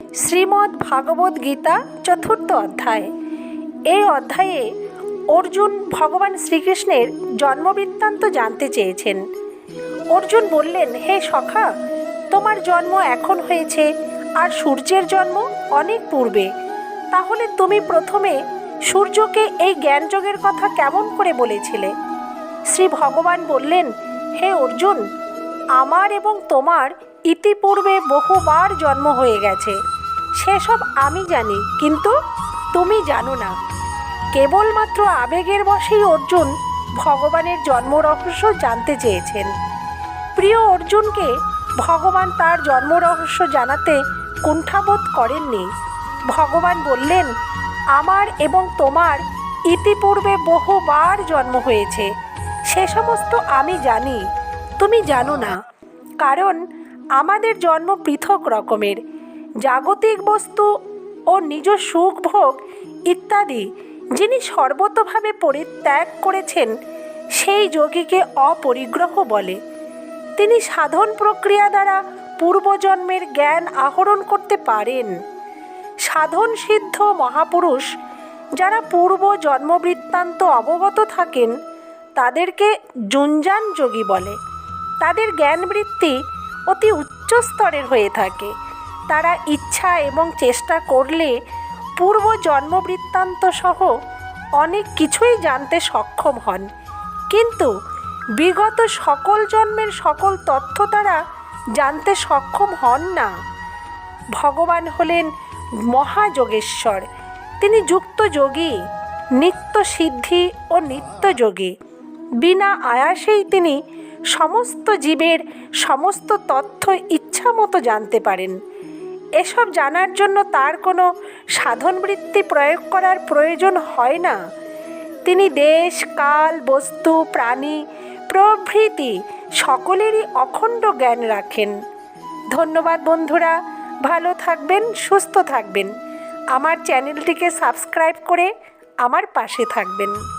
শ্রীমদ্ ভাগবত গীতা চতুর্থ অধ্যায়। এই অধ্যায়ে অর্জুন ভগবান শ্রীকৃষ্ণের জন্মবৃত্তান্ত জানতে চেয়েছেন। অর্জুন বললেন, হে সখা, তোমার জন্ম এখন হয়েছে আর সূর্যের জন্ম অনেক পূর্বে। তাহলে তুমি প্রথমে সূর্যকে এই জ্ঞানযোগের কথা কেমন করে বলেছিলে? শ্রী ভগবান বললেন, হে অর্জুন, আমার এবং তোমার ইতিপূর্বে বহুবার জন্ম হয়ে গেছে। সেসব আমি জানি, কিন্তু তুমি জানো না। কেবলমাত্র আবেগের বশেই অর্জুন ভগবানের জন্ম রহস্য জানতে চেয়েছেন। প্রিয় অর্জুনকে ভগবান তার জন্ম রহস্য জানাতে কুণ্ঠাবোধ করেননি। ভগবান বললেন, আমার এবং তোমার ইতিপূর্বে বহুবার জন্ম হয়েছে। সে সমস্ত আমি জানি। তুমি জানো না। কারণ আমাদের জন্ম পৃথক রকমের। জাগতিক বস্তু ও নিজ সুখ ভোগ ইত্যাদি যিনি সর্বতভাবে পরিত্যাগ করেছেন, সেই যোগীকে অপরিগ্রহ বলে। তিনি সাধন প্রক্রিয়া দ্বারা পূর্বজন্মের জ্ঞান আহরণ করতে পারেন। সাধন সিদ্ধ মহাপুরুষ যারা পূর্ব জন্মবৃত্তান্ত অবগত থাকেন, তাদেরকে জুঞ্জান যোগী বলে। তাদের জ্ঞানবৃত্তি অতি উচ্চ স্তরের হয়ে থাকে। তারা ইচ্ছা এবং চেষ্টা করলে পূর্ব জন্মবৃত্তান্ত সহ অনেক কিছুই জানতে সক্ষম হন। কিন্তু বিগত সকল জন্মের সকল তথ্য তারা জানতে সক্ষম হন না। ভগবান হলেন মহাযোগেশ্বর। তিনি যুক্ত যোগী নিত্য সিদ্ধি ও নিত্য যোগী বিনা আয়াসেই তিনি সমস্ত জীবের সমস্ত তথ্য ইচ্ছা মতো জানতে পারেন। এসব জানার জন্য তার কোনো সাধনবৃত্তি প্রয়োগ করার প্রয়োজন হয় না। তিনি দেশ, কাল, বস্তু, প্রাণী, প্রভৃতি সকলেরই অখণ্ড জ্ঞান রাখেন। ধন্যবাদ বন্ধুরা, ভালো থাকবেন, সুস্থ থাকবেন। আমার চ্যানেলটিকে সাবস্ক্রাইব করে আমার পাশে থাকবেন।